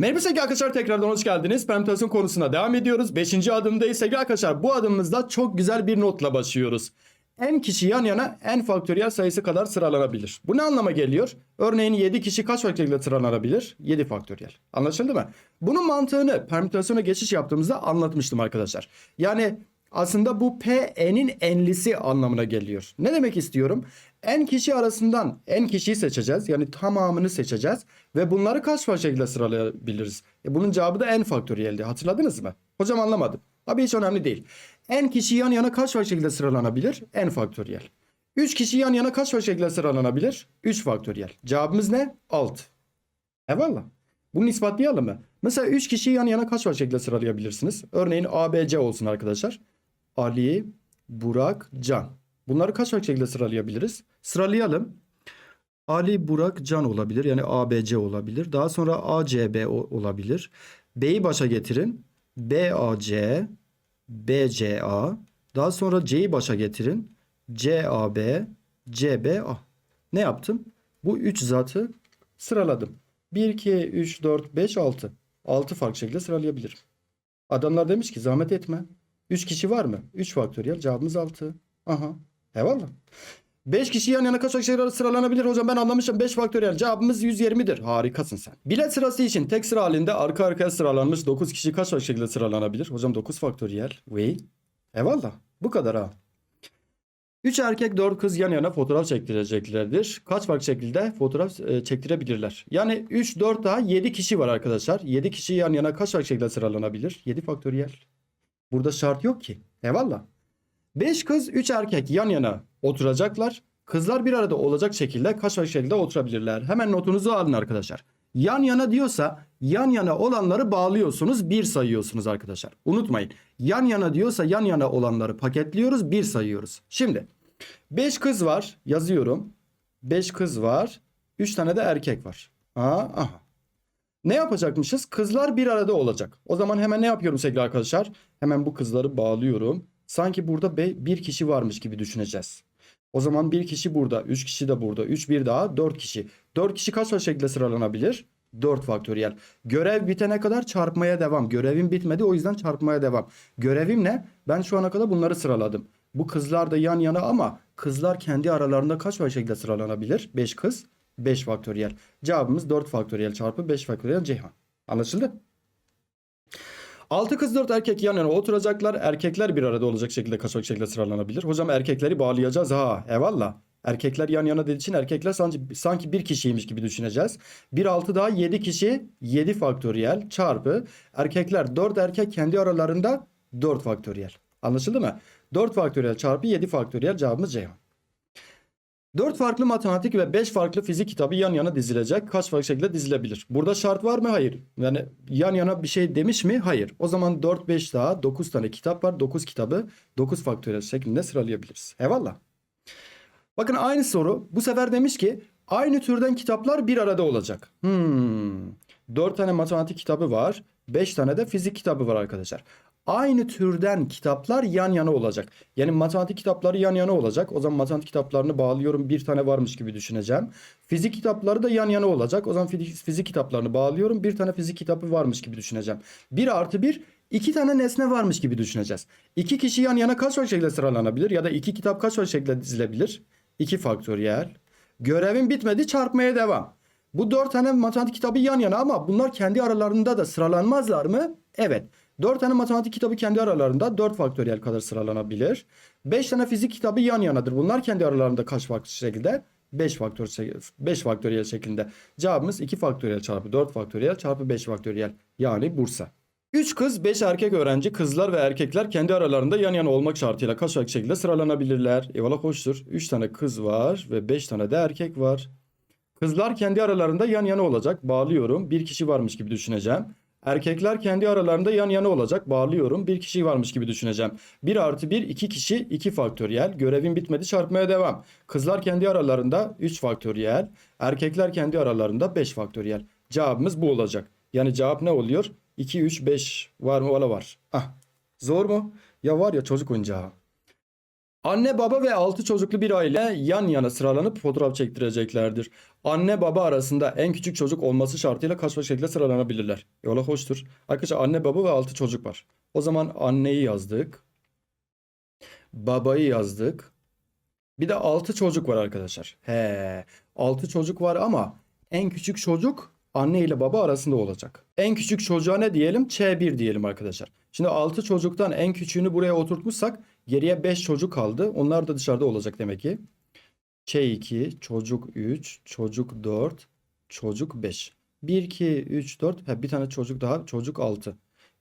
Merhaba sevgili arkadaşlar tekrardan hoş geldiniz. Permütasyon konusuna devam ediyoruz. Beşinci adımdayız sevgili arkadaşlar. Bu adımımızda çok güzel bir notla başlıyoruz. En kişi yan yana en faktöriyel sayısı kadar sıralanabilir. Bu ne anlama geliyor? Örneğin 7 kişi kaç faktöriyel sıralanabilir? 7 faktöriyel. Anlaşıldı mı? Bunun mantığını permütasyona geçiş yaptığımızda anlatmıştım arkadaşlar. Yani aslında bu P'nin enlisi anlamına geliyor. Ne demek istiyorum? En kişi arasından en kişiyi seçeceğiz. Yani tamamını seçeceğiz. Ve bunları kaç farklı şekilde sıralayabiliriz? E bunun cevabı da en faktöriyeldi. Hatırladınız mı? Hocam anlamadım. Abi hiç önemli değil. En kişi yan yana kaç farklı şekilde sıralanabilir? En faktöriyel. 3 kişi yan yana kaç farklı şekilde sıralanabilir? 3 faktöriyel. Cevabımız ne? 6. Eyvallah. Bunu ispatlayalım mı? Mesela 3 kişiyi yan yana kaç farklı şekilde sıralayabilirsiniz? Örneğin ABC olsun arkadaşlar. Ali, Burak, Can. Bunları kaç farklı şekilde sıralayabiliriz? Sıralayalım. Ali, Burak, Can olabilir. Yani ABC olabilir. Daha sonra ACB olabilir. B'yi başa getirin. BAC, BCA. Daha sonra C'yi başa getirin. CAB, CBA. Ne yaptım? Bu 3 zatı sıraladım. 1, 2, 3, 4, 5, 6. 6 farklı şekilde sıralayabilirim. Adamlar demiş ki zahmet etme. 3 kişi var mı? 3 faktöriyel cevabımız 6. Aha. Eyvallah. 5 kişi yan yana kaç farklı şekilde sıralanabilir hocam ben anlamışım 5 faktöriyel cevabımız 120'dir. Harikasın sen. Bilet sırası için tek sıra halinde arka arkaya sıralanmış 9 kişi kaç farklı şekilde sıralanabilir? Hocam 9 faktöriyel. Vey. Eyvallah. Bu kadar ha. 3 erkek 4 kız yan yana fotoğraf çektireceklerdir. Kaç farklı şekilde fotoğraf e, çektirebilirler? Yani 3, 4 daha 7 kişi var arkadaşlar. 7 kişi yan yana kaç farklı şekilde sıralanabilir? 7 faktöriyel. Burada şart yok ki. Eyvallah. 5 kız 3 erkek yan yana oturacaklar. Kızlar bir arada olacak şekilde kaç şekilde oturabilirler? Hemen notunuzu alın arkadaşlar. Yan yana diyorsa yan yana olanları bağlıyorsunuz bir sayıyorsunuz arkadaşlar. Unutmayın. Yan yana diyorsa yan yana olanları paketliyoruz bir sayıyoruz. Şimdi 5 kız var yazıyorum. 5 kız var. 3 tane de erkek var. Aa, aha. Ne yapacakmışız? Kızlar bir arada olacak. O zaman hemen ne yapıyorum sevgili arkadaşlar? Hemen bu kızları bağlıyorum. Sanki burada bir kişi varmış gibi düşüneceğiz. O zaman bir kişi burada, üç kişi de burada, üç bir daha dört kişi. Dört kişi kaç şekilde sıralanabilir? 4 faktöriyel. Görev bitene kadar çarpmaya devam. Görevim bitmedi o yüzden çarpmaya devam. Görevim ne? Ben şu ana kadar bunları sıraladım. Bu kızlar da yan yana ama kızlar kendi aralarında kaç şekilde sıralanabilir? 5 kız, 5 faktöriyel. Cevabımız 4 faktöriyel çarpı 5 faktöriyel Ceyhan. Anlaşıldı? 6 kız 4 erkek yan yana oturacaklar. Erkekler bir arada olacak şekilde kaç farklı şekilde sıralanabilir? Hocam erkekleri bağlayacağız ha. Eyvallah. Erkekler yan yana dediği için erkekler sanki, sanki bir kişiymiş gibi düşüneceğiz. 1 6 daha 7 kişi 7 faktöriyel çarpı erkekler 4 erkek kendi aralarında 4 faktöriyel. Anlaşıldı mı? 4 faktöriyel çarpı 7 faktöriyel cevabımız Ceyhan. 4 farklı matematik ve 5 farklı fizik kitabı yan yana dizilecek. Kaç farklı şekilde dizilebilir? Burada şart var mı? Hayır. Yani yan yana bir şey demiş mi? Hayır. O zaman 4 5 daha 9 tane kitap var. 9 kitabı 9 faktöriyel şeklinde sıralayabiliriz. Eyvallah. Bakın aynı soru. Bu sefer demiş ki aynı türden kitaplar bir arada olacak. Hmm. 4 tane matematik kitabı var. 5 tane de fizik kitabı var arkadaşlar. Aynı türden kitaplar yan yana olacak. Yani matematik kitapları yan yana olacak. O zaman matematik kitaplarını bağlıyorum. Bir tane varmış gibi düşüneceğim. Fizik kitapları da yan yana olacak. O zaman fizik, kitaplarını bağlıyorum. Bir tane fizik kitabı varmış gibi düşüneceğim. 1 artı 1 iki tane nesne varmış gibi düşüneceğiz. İki kişi yan yana kaç şekilde sıralanabilir? Ya da iki kitap kaç şekilde dizilebilir? 2 faktöriyel. Görevin bitmedi çarpmaya devam. Bu dört tane matematik kitabı yan yana ama bunlar kendi aralarında da sıralanmazlar mı? Evet. 4 tane matematik kitabı kendi aralarında 4 faktöriyel kadar sıralanabilir. 5 tane fizik kitabı yan yanadır. Bunlar kendi aralarında kaç farklı şekilde? 5 faktör 5 faktöriyel şeklinde. Cevabımız 2 faktöriyel çarpı 4 faktöriyel çarpı 5 faktöriyel. Yani Bursa. 3 kız 5 erkek öğrenci kızlar ve erkekler kendi aralarında yan yana olmak şartıyla kaç farklı şekilde sıralanabilirler? Eyvallah hoştur. 3 tane kız var ve 5 tane de erkek var. Kızlar kendi aralarında yan yana olacak. Bağlıyorum. Bir kişi varmış gibi düşüneceğim. Erkekler kendi aralarında yan yana olacak. Bağlıyorum. Bir kişi varmış gibi düşüneceğim. 1 artı 1 2 kişi 2 faktöriyel. Görevin bitmedi çarpmaya devam. Kızlar kendi aralarında 3 faktöriyel. Erkekler kendi aralarında 5 faktöriyel. Cevabımız bu olacak. Yani cevap ne oluyor? 2, 3, 5 var mı? Valla var. Ah. Zor mu? Ya var ya çocuk oyuncağı. Anne baba ve 6 çocuklu bir aile yan yana sıralanıp fotoğraf çektireceklerdir. Anne baba arasında en küçük çocuk olması şartıyla kaç şekilde sıralanabilirler. Yola hoştur. Arkadaşlar anne baba ve 6 çocuk var. O zaman anneyi yazdık. Babayı yazdık. Bir de 6 çocuk var arkadaşlar. He, 6 çocuk var ama en küçük çocuk anne ile baba arasında olacak. En küçük çocuğa ne diyelim? Ç1 diyelim arkadaşlar. Şimdi 6 çocuktan en küçüğünü buraya oturtmuşsak geriye 5 çocuk kaldı. Onlar da dışarıda olacak demek ki. Ç2, çocuk 3, çocuk 4, çocuk 5. 1, 2, 3, 4. Ha, bir tane çocuk daha. Çocuk 6.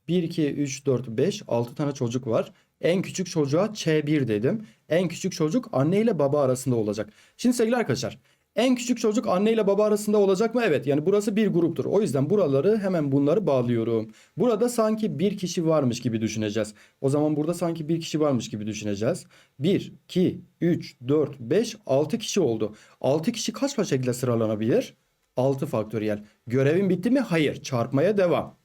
1, 2, 3, 4, 5. 6 tane çocuk var. En küçük çocuğa Ç1 dedim. En küçük çocuk anne ile baba arasında olacak. Şimdi sevgili arkadaşlar. En küçük çocuk anne ile baba arasında olacak mı? Evet. Yani burası bir gruptur. O yüzden buraları hemen bunları bağlıyorum. Burada sanki bir kişi varmış gibi düşüneceğiz. O zaman burada sanki bir kişi varmış gibi düşüneceğiz. 1, 2, 3, 4, 5, 6 kişi oldu. 6 kişi kaç kaç şekilde sıralanabilir? 6 faktöriyel. Görevin bitti mi? Hayır. Çarpmaya devam.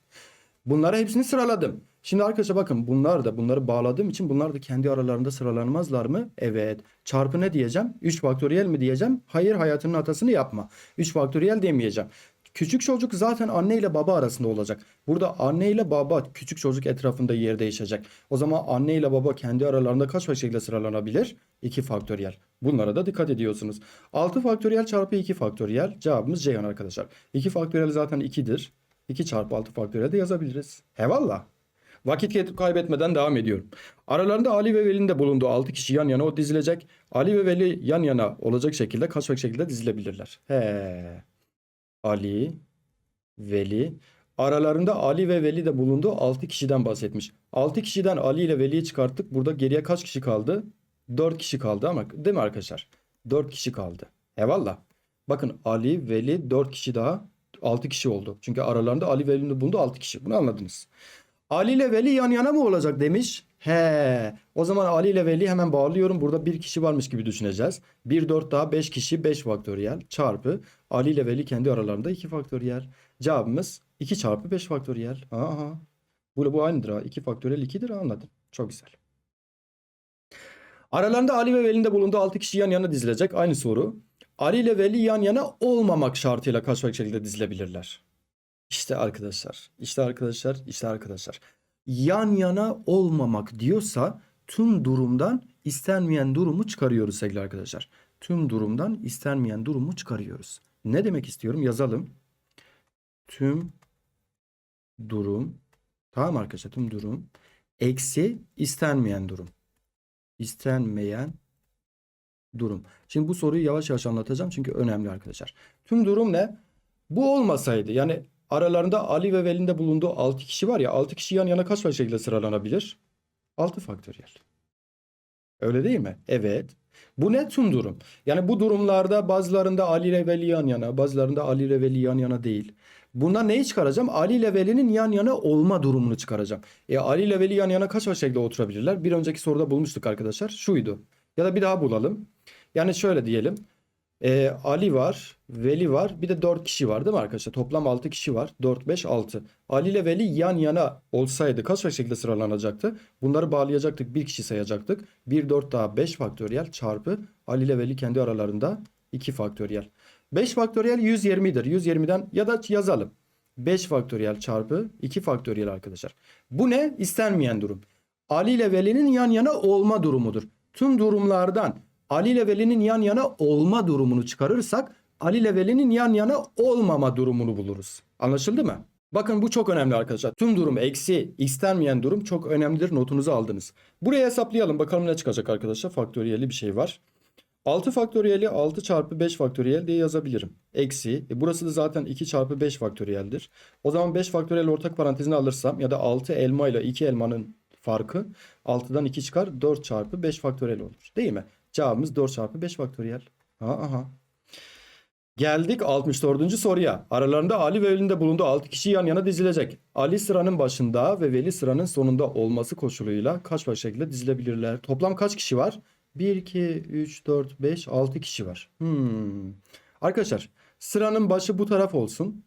Bunları hepsini sıraladım. Şimdi arkadaşlar bakın bunlar da bunları bağladığım için bunlar da kendi aralarında sıralanmazlar mı? Evet. Çarpı ne diyeceğim? 3 faktöriyel mi diyeceğim? Hayır hayatının hatasını yapma. 3 faktöriyel demeyeceğim. Küçük çocuk zaten anne ile baba arasında olacak. Burada anne ile baba küçük çocuk etrafında yer değişecek. O zaman anne ile baba kendi aralarında kaç şekilde sıralanabilir? 2 faktöriyel. Bunlara da dikkat ediyorsunuz. 6 faktöriyel çarpı 2 faktöriyel cevabımız Ceyhan arkadaşlar. 2 faktöriyel zaten 2'dir. 2 çarpı 6 faktöriyel de yazabiliriz. Eyvallah. Vakit kaybetmeden devam ediyorum. Aralarında Ali ve Veli'nin de bulunduğu 6 kişi yan yana o dizilecek. Ali ve Veli yan yana olacak şekilde kaç şekilde dizilebilirler? He. Ali, Veli. Aralarında Ali ve Veli de bulunduğu 6 kişiden bahsetmiş. 6 kişiden Ali ile Veli'yi çıkarttık. Burada geriye kaç kişi kaldı? 4 kişi kaldı ama değil mi arkadaşlar? 4 kişi kaldı. Eyvallah. Bakın Ali, Veli 4 kişi daha 6 kişi oldu. Çünkü aralarında Ali ve Veli'nin bulunduğu 6 kişi. Bunu anladınız. Ali ile Veli yan yana mı olacak demiş. He. O zaman Ali ile Veli hemen bağlıyorum. Burada bir kişi varmış gibi düşüneceğiz. 1 4 daha 5 kişi 5 faktöriyel çarpı Ali ile Veli kendi aralarında 2 faktöriyel. Cevabımız 2 çarpı 5 faktöriyel. Aha. Bu, bu aynıdır ha. 2 faktöriyel 2'dir anladım. Çok güzel. Aralarında Ali ve Veli'nin de bulunduğu 6 kişi yan yana dizilecek. Aynı soru. Ali ile Veli yan yana olmamak şartıyla kaç şekilde dizilebilirler? İşte arkadaşlar, işte arkadaşlar, işte arkadaşlar. Yan yana olmamak diyorsa tüm durumdan istenmeyen durumu çıkarıyoruz sevgili arkadaşlar. Tüm durumdan istenmeyen durumu çıkarıyoruz. Ne demek istiyorum? Yazalım. Tüm durum tamam arkadaşlar tüm durum eksi istenmeyen durum. İstenmeyen durum. Şimdi bu soruyu yavaş yavaş anlatacağım çünkü önemli arkadaşlar. Tüm durum ne? Bu olmasaydı yani aralarında Ali ve Veli'nin bulunduğu 6 kişi var ya 6 kişi yan yana kaç şekilde sıralanabilir? 6 faktöriyel. Öyle değil mi? Evet. Bu ne tüm durum? Yani bu durumlarda bazılarında Ali ile Veli yan yana, bazılarında Ali ile Veli yan yana değil. Bundan neyi çıkaracağım? Ali ile Veli'nin yan yana olma durumunu çıkaracağım. E Ali ile Veli yan yana kaç şekilde oturabilirler? Bir önceki soruda bulmuştuk arkadaşlar. Şuydu. Ya da bir daha bulalım. Yani şöyle diyelim. Ee, Ali var, Veli var. Bir de 4 kişi var değil mi arkadaşlar? Toplam 6 kişi var. 4, 5, 6. Ali ile Veli yan yana olsaydı kaç şekilde sıralanacaktı? Bunları bağlayacaktık. Bir kişi sayacaktık. 1, 4 daha 5 faktöriyel çarpı Ali ile Veli kendi aralarında 2 faktöriyel. 5 faktöriyel 120'dir. 120'den ya da yazalım. 5 faktöriyel çarpı 2 faktöriyel arkadaşlar. Bu ne? İstenmeyen durum. Ali ile Veli'nin yan yana olma durumudur. Tüm durumlardan Ali ile Veli'nin yan yana olma durumunu çıkarırsak Ali ile Veli'nin yan yana olmama durumunu buluruz. Anlaşıldı mı? Bakın bu çok önemli arkadaşlar. Tüm durum eksi istenmeyen durum çok önemlidir. Notunuzu aldınız. Buraya hesaplayalım. Bakalım ne çıkacak arkadaşlar. Faktöriyeli bir şey var. 6 faktöriyeli 6 çarpı 5 faktöriyel diye yazabilirim. Eksi. E burası da zaten 2 çarpı 5 faktöriyeldir. O zaman 5 faktöriyel ortak parantezine alırsam ya da 6 elma ile 2 elmanın farkı 6'dan 2 çıkar 4 çarpı 5 faktöriyel olur. Değil mi? Cevabımız 4 çarpı 5 faktöriyel. Aha, aha. Geldik 64. soruya. Aralarında Ali ve Veli'nin de bulunduğu 6 kişi yan yana dizilecek. Ali sıranın başında ve Veli sıranın sonunda olması koşuluyla kaç baş şekilde dizilebilirler? Toplam kaç kişi var? 1, 2, 3, 4, 5, 6 kişi var. Hmm. Arkadaşlar sıranın başı bu taraf olsun.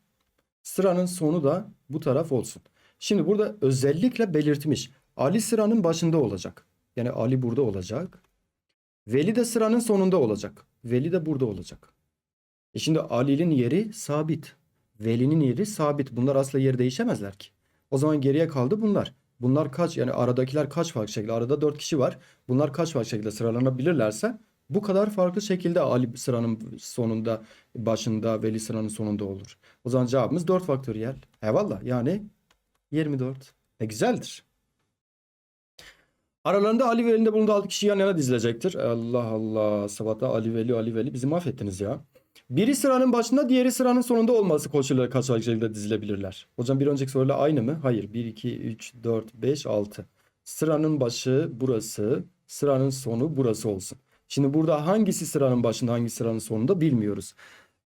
Sıranın sonu da bu taraf olsun. Şimdi burada özellikle belirtmiş. Ali sıranın başında olacak. Yani Ali burada olacak. Veli de sıranın sonunda olacak. Veli de burada olacak. E şimdi Ali'nin yeri sabit. Veli'nin yeri sabit. Bunlar asla yer değişemezler ki. O zaman geriye kaldı bunlar. Bunlar kaç yani aradakiler kaç farklı şekilde? Arada 4 kişi var. Bunlar kaç farklı şekilde sıralanabilirlerse bu kadar farklı şekilde Ali sıranın sonunda, başında, Veli sıranın sonunda olur. O zaman cevabımız 4 faktöriyel. Eyvallah. Yani 24. E güzeldir. Aralarında Ali Veli'nin de bulunduğu 6 kişi yan yana dizilecektir. Allah Allah. Sabahta Ali Veli, Ali Veli bizi mahvettiniz ya. Biri sıranın başında, diğeri sıranın sonunda olması koşulları kaç şekilde dizilebilirler? Hocam bir önceki soruyla aynı mı? Hayır. 1, 2, 3, 4, 5, 6. Sıranın başı burası, sıranın sonu burası olsun. Şimdi burada hangisi sıranın başında, hangi sıranın sonunda bilmiyoruz.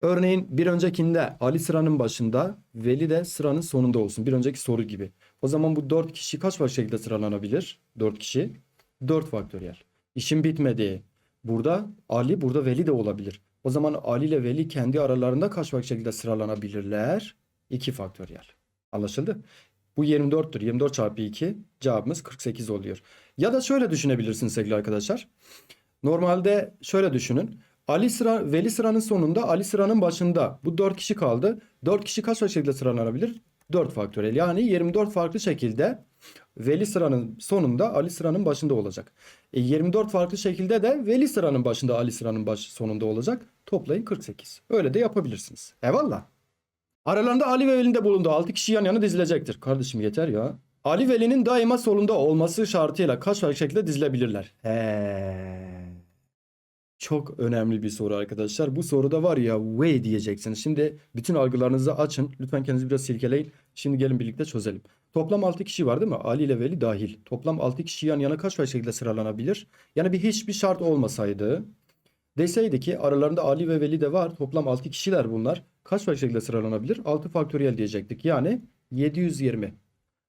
Örneğin bir öncekinde Ali sıranın başında, Veli de sıranın sonunda olsun. Bir önceki soru gibi. O zaman bu 4 kişi kaç farklı şekilde sıralanabilir? 4 kişi. 4 faktöriyel. İşin bitmedi. Burada Ali, burada Veli de olabilir. O zaman Ali ile Veli kendi aralarında kaç farklı şekilde sıralanabilirler? 2 faktöriyel. Anlaşıldı? Bu 24'tür. 24 çarpı 2 cevabımız 48 oluyor. Ya da şöyle düşünebilirsiniz sevgili arkadaşlar. Normalde şöyle düşünün. Ali sıra Veli sıranın sonunda, Ali sıranın başında. Bu 4 kişi kaldı. 4 kişi kaç farklı şekilde sıralanabilir? 4 faktöriyel. Yani 24 farklı şekilde Veli sıranın sonunda Ali sıranın başında olacak. E 24 farklı şekilde de Veli sıranın başında Ali sıranın baş sonunda olacak. Toplayın 48. Öyle de yapabilirsiniz. Eyvallah. Aralarında Ali ve Veli'nin de bulunduğu 6 kişi yan yana dizilecektir. Kardeşim yeter ya. Ali Veli'nin daima solunda olması şartıyla kaç farklı şekilde dizilebilirler? He. Çok önemli bir soru arkadaşlar. Bu soruda var ya way diyeceksiniz. Şimdi bütün algılarınızı açın. Lütfen kendinizi biraz silkeleyin. Şimdi gelin birlikte çözelim. Toplam 6 kişi var değil mi? Ali ile Veli dahil. Toplam 6 kişi yan yana kaç farklı şekilde sıralanabilir? Yani bir hiçbir şart olmasaydı deseydi ki aralarında Ali ve Veli de var. Toplam 6 kişiler bunlar. Kaç farklı şekilde sıralanabilir? 6 faktöriyel diyecektik. Yani 720.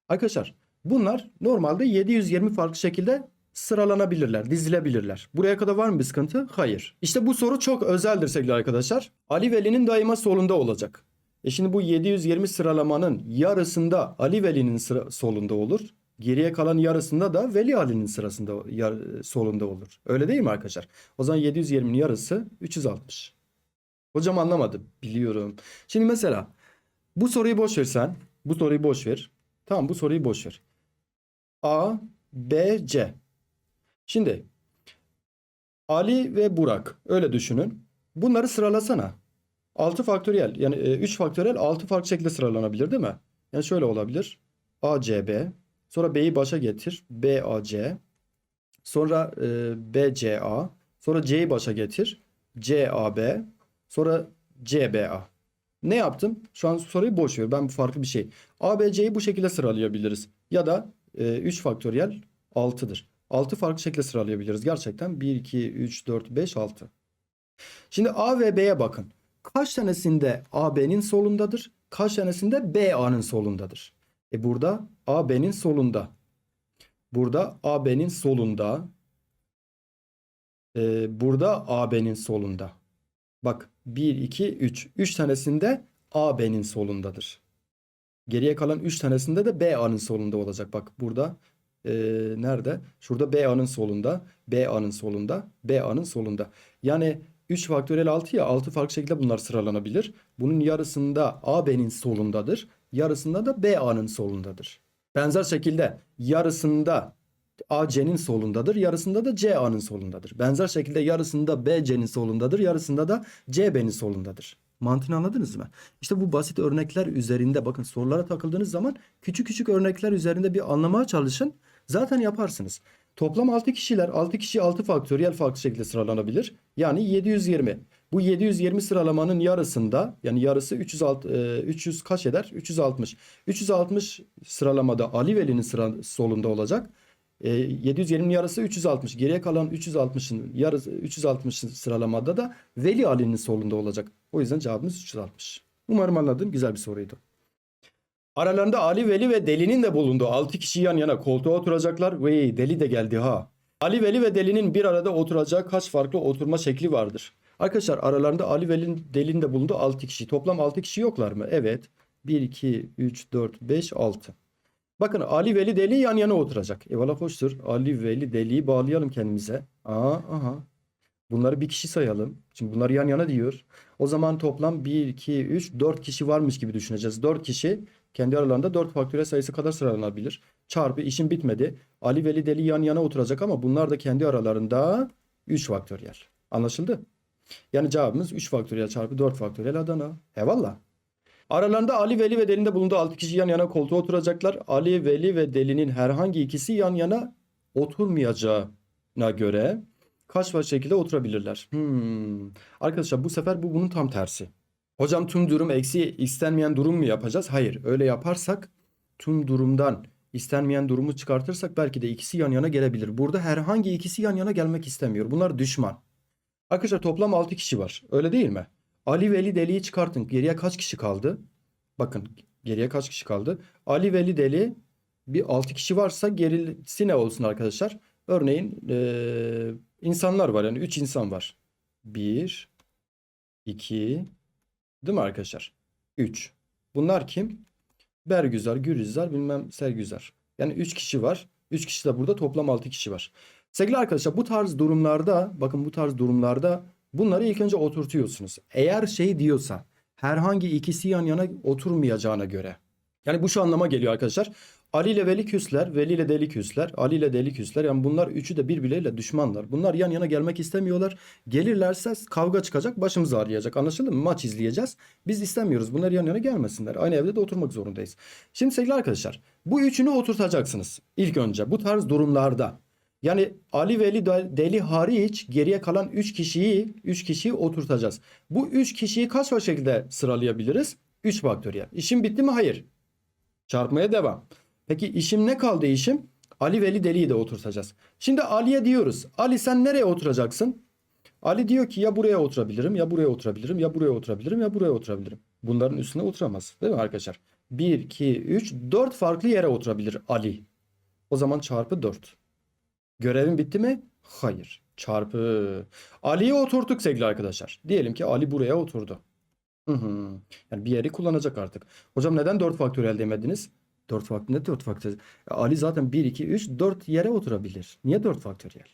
Arkadaşlar bunlar normalde 720 farklı şekilde sıralanabilirler, dizilebilirler. Buraya kadar var mı bir sıkıntı? Hayır. İşte bu soru çok özeldir sevgili arkadaşlar. Ali Veli'nin daima solunda olacak. E şimdi bu 720 sıralamanın yarısında Ali Veli'nin sıra, solunda olur. Geriye kalan yarısında da Veli Ali'nin sırasında yar, solunda olur. Öyle değil mi arkadaşlar? O zaman 720'nin yarısı 360. Hocam anlamadım. Biliyorum. Şimdi mesela bu soruyu boş ver sen. Bu soruyu boş ver. Tamam bu soruyu boş ver. A, B, C. Şimdi Ali ve Burak öyle düşünün. Bunları sıralasana. 6 faktöriyel yani 3 faktöriyel 6 farklı şekilde sıralanabilir değil mi? Yani şöyle olabilir. A, C, B. Sonra B'yi başa getir. B, A, C. Sonra e, B, C, A. Sonra C'yi başa getir. C, A, B. Sonra C, B, A. Ne yaptım? Şu an soruyu boş ver. Ben farklı bir şey. A, B, C'yi bu şekilde sıralayabiliriz. Ya da e, 3 faktöriyel 6'dır. 6 farklı şekilde sıralayabiliriz. Gerçekten 1, 2, 3, 4, 5, 6. Şimdi A ve B'ye bakın. Kaç tanesinde A B'nin solundadır? Kaç tanesinde B A'nın solundadır? E burada A B'nin solunda. Burada A B'nin solunda. E, burada A B'nin solunda. Bak 1, 2, 3. 3 tanesinde A B'nin solundadır. Geriye kalan 3 tanesinde de B A'nın solunda olacak. Bak burada e, nerede? Şurada B A'nın solunda, B A'nın solunda, B A'nın solunda. Yani 3 faktöriyel 6 ya 6 farklı şekilde bunlar sıralanabilir. Bunun yarısında A B'nin solundadır. Yarısında da B A'nın solundadır. Benzer şekilde yarısında A C'nin solundadır. Yarısında da C A'nın solundadır. Benzer şekilde yarısında B C'nin solundadır. Yarısında da C B'nin solundadır. Mantığını anladınız mı? İşte bu basit örnekler üzerinde bakın sorulara takıldığınız zaman küçük küçük örnekler üzerinde bir anlamaya çalışın. Zaten yaparsınız. Toplam 6 kişiler 6 kişi 6 faktöriyel farklı şekilde sıralanabilir. Yani 720. Bu 720 sıralamanın yarısında yani yarısı 306 e, 300 kaç eder? 360. 360 sıralamada Ali Veli'nin sıra solunda olacak. E, 720'nin yarısı 360. Geriye kalan 360'ın yarısı 360 sıralamada da Veli Ali'nin solunda olacak. O yüzden cevabımız 360. Umarım anladın. Güzel bir soruydu. Aralarında Ali Veli ve Deli'nin de bulunduğu 6 kişi yan yana koltuğa oturacaklar. Vey Deli de geldi ha. Ali Veli ve Deli'nin bir arada oturacağı kaç farklı oturma şekli vardır? Arkadaşlar aralarında Ali Veli'nin Deli'nin de bulunduğu 6 kişi. Toplam 6 kişi yoklar mı? Evet. 1, 2, 3, 4, 5, 6. Bakın Ali Veli Deli yan yana oturacak. Eyvallah hoştur. Ali Veli Deli'yi bağlayalım kendimize. Aa, aha. Bunları bir kişi sayalım. Şimdi bunlar yan yana diyor. O zaman toplam 1, 2, 3, 4 kişi varmış gibi düşüneceğiz. 4 kişi kendi aralarında 4 faktöriyel sayısı kadar sıralanabilir. Çarpı işin bitmedi. Ali Veli Deli yan yana oturacak ama bunlar da kendi aralarında 3 faktöriyel. Anlaşıldı? Yani cevabımız 3 faktöriyel çarpı 4 faktöriyel Adana. Eyvallah. Aralarında Ali, Veli ve Deli'nin de bulunduğu 6 kişi yan yana koltuğa oturacaklar. Ali, Veli ve Deli'nin herhangi ikisi yan yana oturmayacağına göre kaç farklı şekilde oturabilirler? Hmm. Arkadaşlar bu sefer bu bunun tam tersi. Hocam tüm durum eksi istenmeyen durum mu yapacağız? Hayır. Öyle yaparsak tüm durumdan istenmeyen durumu çıkartırsak belki de ikisi yan yana gelebilir. Burada herhangi ikisi yan yana gelmek istemiyor. Bunlar düşman. Arkadaşlar toplam 6 kişi var. Öyle değil mi? Ali Veli Deli'yi çıkartın. Geriye kaç kişi kaldı? Bakın geriye kaç kişi kaldı? Ali Veli Deli bir 6 kişi varsa gerisi ne olsun arkadaşlar? Örneğin eee, insanlar var yani 3 insan var. 1 2 değil mi arkadaşlar? 3. Bunlar kim? Bergüzar, Gülizar, bilmem Sergüzar. Yani 3 kişi var. 3 kişi de burada toplam 6 kişi var. Sevgili arkadaşlar bu tarz durumlarda bakın bu tarz durumlarda bunları ilk önce oturtuyorsunuz. Eğer şey diyorsa herhangi ikisi yan yana oturmayacağına göre. Yani bu şu anlama geliyor arkadaşlar. Ali ile Veli küsler, Veli ile Deli küsler, Ali ile Deli küsler. Yani bunlar üçü de birbirleriyle düşmanlar. Bunlar yan yana gelmek istemiyorlar. Gelirlerse kavga çıkacak, başımız ağrıyacak. Anlaşıldı mı? Maç izleyeceğiz. Biz istemiyoruz. Bunlar yan yana gelmesinler. Aynı evde de oturmak zorundayız. Şimdi sevgili arkadaşlar, bu üçünü oturtacaksınız. İlk önce bu tarz durumlarda. Yani Ali Veli Deli hariç geriye kalan 3 kişiyi 3 kişiyi oturtacağız. Bu 3 kişiyi kaç şekilde sıralayabiliriz? 3 faktöriyel. İşim bitti mi? Hayır. Çarpmaya devam. Peki işim ne kaldı işim? Ali Veli Deli'yi de oturtacağız. Şimdi Ali'ye diyoruz. Ali sen nereye oturacaksın? Ali diyor ki ya buraya oturabilirim ya buraya oturabilirim ya buraya oturabilirim ya buraya oturabilirim. Bunların üstüne oturamaz. Değil mi arkadaşlar? 1, 2, 3, 4 farklı yere oturabilir Ali. O zaman çarpı 4. Görevin bitti mi? Hayır. Çarpı. Ali'yi oturttuk sevgili arkadaşlar. Diyelim ki Ali buraya oturdu. Hı hı. Yani bir yeri kullanacak artık. Hocam neden 4 faktöriyel demediniz? 4 faktöriyel ne 4 faktöriyel? Ya Ali zaten 1, 2, 3, 4 yere oturabilir. Niye 4 faktöriyel?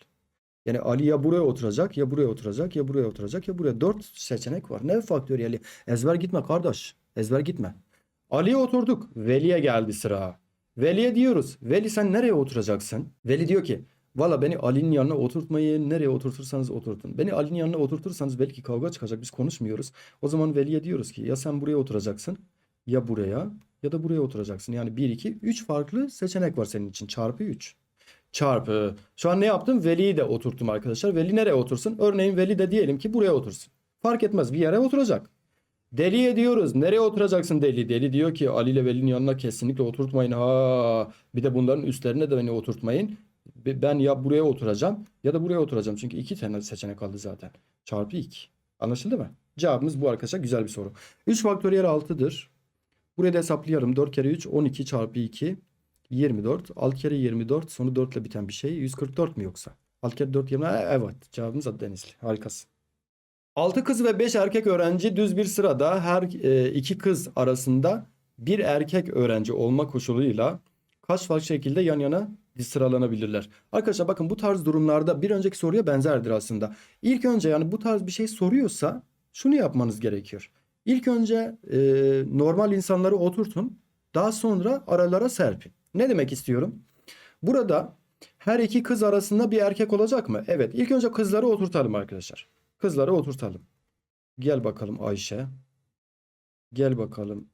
Yani Ali ya buraya oturacak, ya buraya oturacak, ya buraya oturacak, ya buraya. 4 seçenek var. Ne faktöriyeli? Ezber gitme kardeş. Ezber gitme. Ali'ye oturduk. Veli'ye geldi sıra. Veli'ye diyoruz. Veli sen nereye oturacaksın? Veli diyor ki Valla beni Ali'nin yanına oturtmayın. Nereye oturtursanız oturtun. Beni Ali'nin yanına oturtursanız belki kavga çıkacak. Biz konuşmuyoruz. O zaman Veli'ye diyoruz ki ya sen buraya oturacaksın ya buraya ya da buraya oturacaksın. Yani 1, 2, 3 farklı seçenek var senin için. Çarpı 3. Çarpı. Şu an ne yaptım? Veli'yi de oturttum arkadaşlar. Veli nereye otursun? Örneğin Veli de diyelim ki buraya otursun. Fark etmez bir yere oturacak. Deliye diyoruz. Nereye oturacaksın deli? Deli diyor ki Ali ile Veli'nin yanına kesinlikle oturtmayın. Ha, bir de bunların üstlerine de beni oturtmayın. Ben ya buraya oturacağım ya da buraya oturacağım. Çünkü iki tane seçenek kaldı zaten. Çarpı 2. Anlaşıldı mı? Cevabımız bu arkadaşlar. Güzel bir soru. 3 faktöriyel 6'dır. Buraya da hesaplayalım. 4 kere 3 12 çarpı 2 24. 6 kere 24 sonu 4 ile biten bir şey. 144 mi yoksa? 6 kere 4 20. Evet. Cevabımız adı Denizli. Harikasın. 6 kız ve 5 erkek öğrenci düz bir sırada her e, iki kız arasında bir erkek öğrenci olma koşuluyla kaç farklı şekilde yan yana sıralanabilirler. Arkadaşlar bakın bu tarz durumlarda bir önceki soruya benzerdir aslında. İlk önce yani bu tarz bir şey soruyorsa şunu yapmanız gerekiyor. İlk önce e, normal insanları oturtun. Daha sonra aralara serpin. Ne demek istiyorum? Burada her iki kız arasında bir erkek olacak mı? Evet. İlk önce kızları oturtalım arkadaşlar. Kızları oturtalım. Gel bakalım Ayşe. Gel bakalım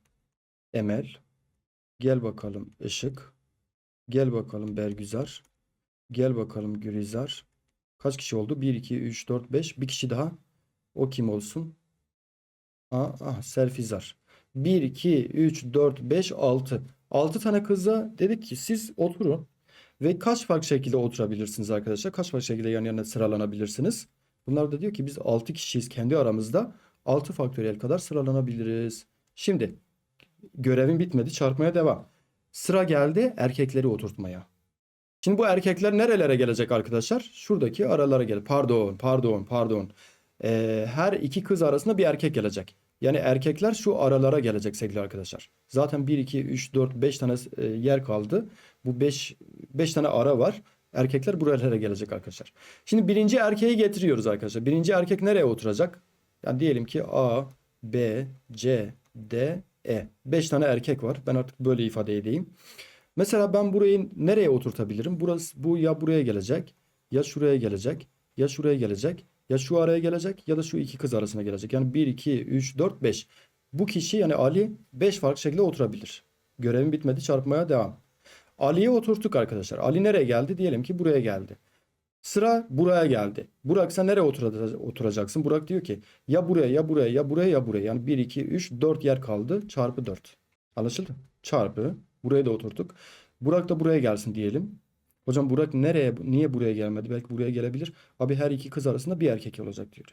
Emel. Gel bakalım Işık. Gel bakalım Bergüzar. Gel bakalım Gülizar. Kaç kişi oldu? 1, 2, 3, 4, 5. Bir kişi daha. O kim olsun? Aa, Serfizar. 1, 2, 3, 4, 5, 6. 6 tane kıza dedik ki siz oturun. Ve kaç farklı şekilde oturabilirsiniz arkadaşlar? Kaç farklı şekilde yan yana sıralanabilirsiniz? Bunlar da diyor ki biz 6 kişiyiz kendi aramızda. 6 faktöriyel kadar sıralanabiliriz. Şimdi görevin bitmedi. Çarpmaya devam. Sıra geldi erkekleri oturtmaya. Şimdi bu erkekler nerelere gelecek arkadaşlar? Şuradaki aralara gelir. Pardon, pardon, pardon. Ee, her iki kız arasında bir erkek gelecek. Yani erkekler şu aralara gelecek sevgili arkadaşlar. Zaten 1, 2, 3, 4, 5 tane e, yer kaldı. Bu 5 5 tane ara var. Erkekler buralara gelecek arkadaşlar. Şimdi birinci erkeği getiriyoruz arkadaşlar. Birinci erkek nereye oturacak? Yani diyelim ki A, B, C, D, E. 5 tane erkek var. Ben artık böyle ifade edeyim. Mesela ben burayı nereye oturtabilirim? Burası bu ya buraya gelecek, ya şuraya gelecek, ya şuraya gelecek, ya şu araya gelecek ya da şu iki kız arasına gelecek. Yani 1 2 3 4 5. Bu kişi yani Ali 5 farklı şekilde oturabilir. Görevim bitmedi çarpmaya devam. Ali'yi oturttuk arkadaşlar. Ali nereye geldi? Diyelim ki buraya geldi. Sıra buraya geldi. Burak sen nereye otura- oturacaksın? Burak diyor ki ya buraya ya buraya ya buraya ya buraya. Yani 1 2 3 4 yer kaldı. Çarpı 4. Anlaşıldı? Çarpı. Buraya da oturttuk. Burak da buraya gelsin diyelim. Hocam Burak nereye niye buraya gelmedi? Belki buraya gelebilir. Abi her iki kız arasında bir erkek olacak diyor.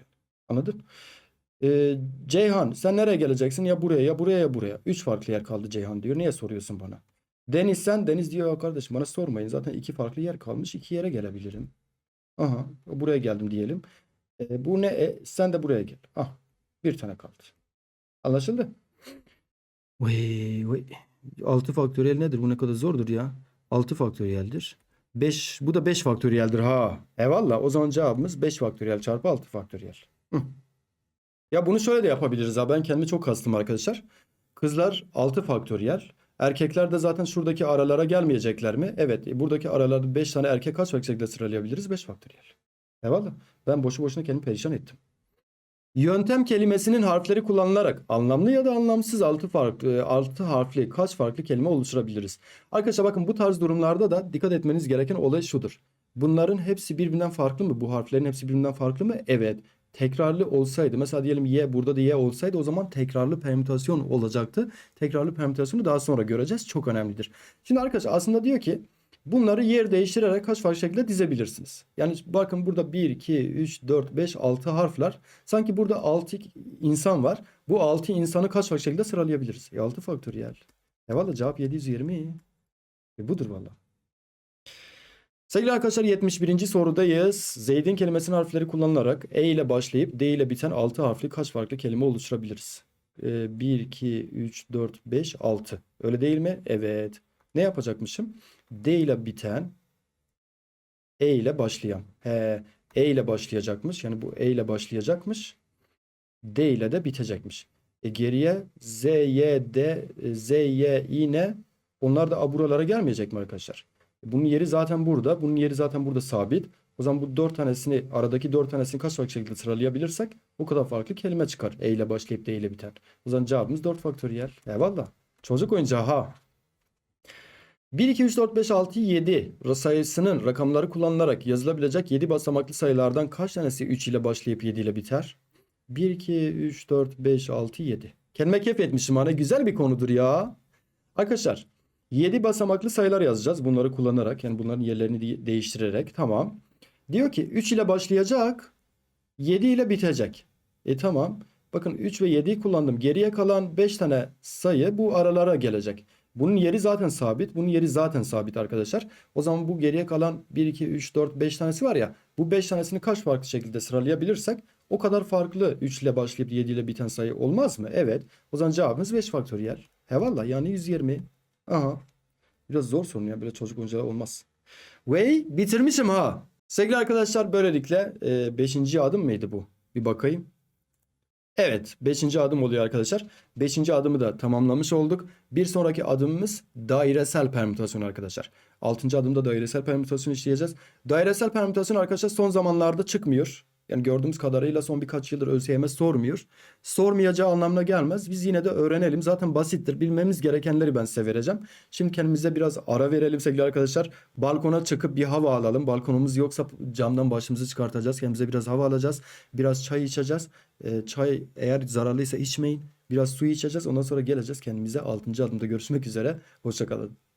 Anladın? Ee, Ceyhan sen nereye geleceksin? Ya buraya ya buraya ya buraya. Üç farklı yer kaldı Ceyhan diyor. Niye soruyorsun bana? Deniz sen Deniz diyor ya kardeşim bana sormayın. Zaten iki farklı yer kalmış. iki yere gelebilirim. Aha buraya geldim diyelim. Ee, bu ne? E, sen de buraya gel. Ah bir tane kaldı. Anlaşıldı? Vay vay. 6 faktöriyel nedir? Bu ne kadar zordur ya. 6 faktöriyeldir. 5 bu da 5 faktöriyeldir ha. Eyvallah. O zaman cevabımız 5 faktöriyel çarpı 6 faktöriyel. Hı. Ya bunu şöyle de yapabiliriz ha. Ben kendimi çok kastım arkadaşlar. Kızlar 6 faktöriyel. Erkekler de zaten şuradaki aralara gelmeyecekler mi? Evet. e, Buradaki aralarda 5 tane erkek kaç şekilde sıralayabiliriz? 5 faktöriyel. Eyvallah. Ben boşu boşuna kendimi perişan ettim. Yöntem kelimesinin harfleri kullanılarak anlamlı ya da anlamsız altı farklı altı harfli kaç farklı kelime oluşturabiliriz? Arkadaşlar bakın bu tarz durumlarda da dikkat etmeniz gereken olay şudur. Bunların hepsi birbirinden farklı mı? Bu harflerin hepsi birbirinden farklı mı? Evet. Tekrarlı olsaydı mesela diyelim y burada da y olsaydı o zaman tekrarlı permütasyon olacaktı. Tekrarlı permütasyonu daha sonra göreceğiz. Çok önemlidir. Şimdi arkadaşlar aslında diyor ki Bunları yer değiştirerek kaç farklı şekilde dizebilirsiniz. Yani bakın burada 1, 2, 3, 4, 5, 6 harfler. Sanki burada 6 insan var. Bu 6 insanı kaç farklı şekilde sıralayabiliriz? E 6 faktöriyel. E valla cevap 720. E budur valla. Sevgili arkadaşlar 71. sorudayız. Zeydin kelimesinin harfleri kullanılarak E ile başlayıp D ile biten 6 harfli kaç farklı kelime oluşturabiliriz? E, 1, 2, 3, 4, 5, 6. Öyle değil mi? Evet. Ne yapacakmışım? D ile biten E ile başlayan. He, E ile başlayacakmış. Yani bu E ile başlayacakmış. D ile de bitecekmiş. E geriye Z, Y, D, e, Z, Y, İ, N onlar da buralara gelmeyecek mi arkadaşlar? E, Bunun yeri zaten burada. Bunun yeri zaten burada sabit. O zaman bu dört tanesini aradaki dört tanesini kaç farklı şekilde sıralayabilirsek o kadar farklı kelime çıkar. E ile başlayıp D ile biten. O zaman cevabımız 4 faktöriyel. Eyvallah. Çocuk oyuncağı ha. 1, 2, 3, 4, 5, 6, 7 sayısının rakamları kullanılarak yazılabilecek 7 basamaklı sayılardan kaç tanesi 3 ile başlayıp 7 ile biter? 1, 2, 3, 4, 5, 6, 7. Kelime etmişim hani güzel bir konudur ya. Arkadaşlar 7 basamaklı sayılar yazacağız bunları kullanarak yani bunların yerlerini de- değiştirerek tamam. Diyor ki 3 ile başlayacak 7 ile bitecek. E tamam. Bakın 3 ve 7'yi kullandım. Geriye kalan 5 tane sayı bu aralara gelecek. Bunun yeri zaten sabit. Bunun yeri zaten sabit arkadaşlar. O zaman bu geriye kalan 1, 2, 3, 4, 5 tanesi var ya. Bu 5 tanesini kaç farklı şekilde sıralayabilirsek o kadar farklı 3 ile başlayıp 7 ile biten sayı olmaz mı? Evet. O zaman cevabımız 5 faktöriyel. Hevallah yani 120. Aha. Biraz zor sorun ya. Böyle çocuk oyuncağı olmaz. Ve bitirmişim ha. Sevgili arkadaşlar böylelikle 5. adım mıydı bu? Bir bakayım. Evet 5. adım oluyor arkadaşlar. 5. adımı da tamamlamış olduk. Bir sonraki adımımız dairesel permütasyon arkadaşlar. 6. adımda dairesel permütasyon işleyeceğiz. Dairesel permütasyon arkadaşlar son zamanlarda çıkmıyor. Yani gördüğümüz kadarıyla son birkaç yıldır ÖSYM sormuyor. Sormayacağı anlamına gelmez. Biz yine de öğrenelim. Zaten basittir. Bilmemiz gerekenleri ben size vereceğim. Şimdi kendimize biraz ara verelim sevgili arkadaşlar. Balkona çıkıp bir hava alalım. Balkonumuz yoksa camdan başımızı çıkartacağız. Kendimize biraz hava alacağız. Biraz çay içeceğiz. Ee, çay eğer zararlıysa içmeyin. Biraz su içeceğiz. Ondan sonra geleceğiz kendimize 6. adımda görüşmek üzere. Hoşçakalın.